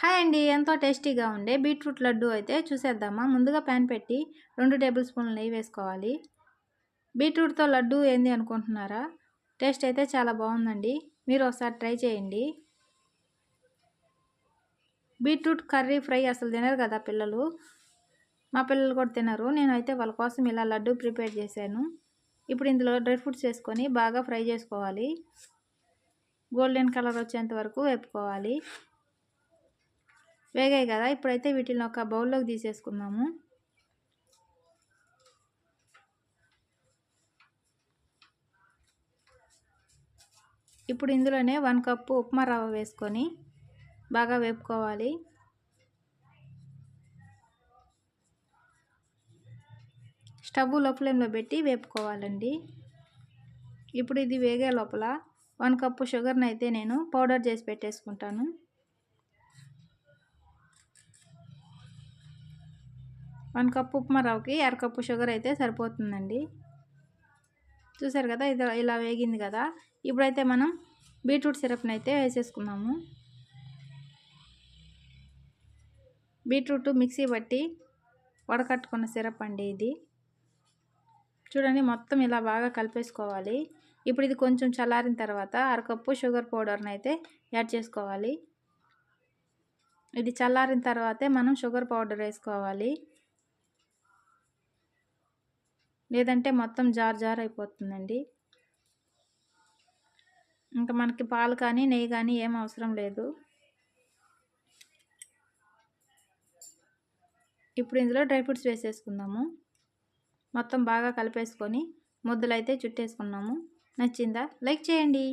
Hi అండి. ఎంతో టేస్టీగా ఉండే బీట్రూట్ లడ్డు అయితే చూసేద్దామా? ముందుగా ప్యాన్ పెట్టి రెండు టేబుల్ స్పూన్లు నెయ్యి వేసుకోవాలి. బీట్రూట్తో లడ్డు ఏంది అనుకుంటున్నారా? టేస్ట్ అయితే చాలా బాగుందండి. మీరు ఒకసారి ట్రై చేయండి. బీట్రూట్ కర్రీ ఫ్రై అసలు తినరు కదా పిల్లలు. మా పిల్లలు కూడా తినరు. నేనైతే వాళ్ళ కోసం ఇలా లడ్డు ప్రిపేర్ చేశాను. ఇప్పుడు ఇందులో డ్రై ఫ్రూట్స్ వేసుకొని బాగా ఫ్రై చేసుకోవాలి. గోల్డెన్ కలర్ వచ్చేంత వరకు వేపుకోవాలి. వేగాయి కదా? ఇప్పుడైతే వీటిని ఒక బౌల్లోకి తీసేసుకుందాము. ఇప్పుడు ఇందులోనే వన్ కప్పు ఉప్మా రవ్వ వేసుకొని బాగా వేపుకోవాలి. స్టవ్లో ఫ్లేమ్లో పెట్టి వేపుకోవాలండి. ఇప్పుడు ఇది వేగే లోపల వన్ కప్పు షుగర్ని అయితే నేను పౌడర్ చేసి పెట్టేసుకుంటాను. వన్ కప్ ఉప్మా రవ్వకి అరకప్పు షుగర్ అయితే సరిపోతుందండి. చూసారు కదా ఇది ఇలా వేగింది కదా. ఇప్పుడైతే మనం బీట్రూట్ సిరప్ని అయితే వేసేసుకున్నాము బీట్రూట్ మిక్సీ బట్టి వడకట్టుకున్న సిరప్ అండి ఇది. చూడండి మొత్తం ఇలా బాగా కలిపేసుకోవాలి. ఇప్పుడు ఇది కొంచెం చల్లారిన తర్వాత అరకప్పు షుగర్ పౌడర్ని అయితే యాడ్ చేసుకోవాలి. ఇది చల్లారిన తర్వాతే మనం షుగర్ పౌడర్ వేసుకోవాలి. లేదంటే మొత్తం జార్ జార్ అయిపోతుందండి. ఇంకా మనకి పాలు కానీ నెయ్యి కానీ ఏం అవసరం లేదు. ఇప్పుడు ఇందులో డ్రై ఫ్రూట్స్ వేసేసుకుందాము. మొత్తం బాగా కలిపేసుకొని ముద్దలైతే చుట్టేసుకున్నాము. నచ్చిందా? లైక్ చేయండి.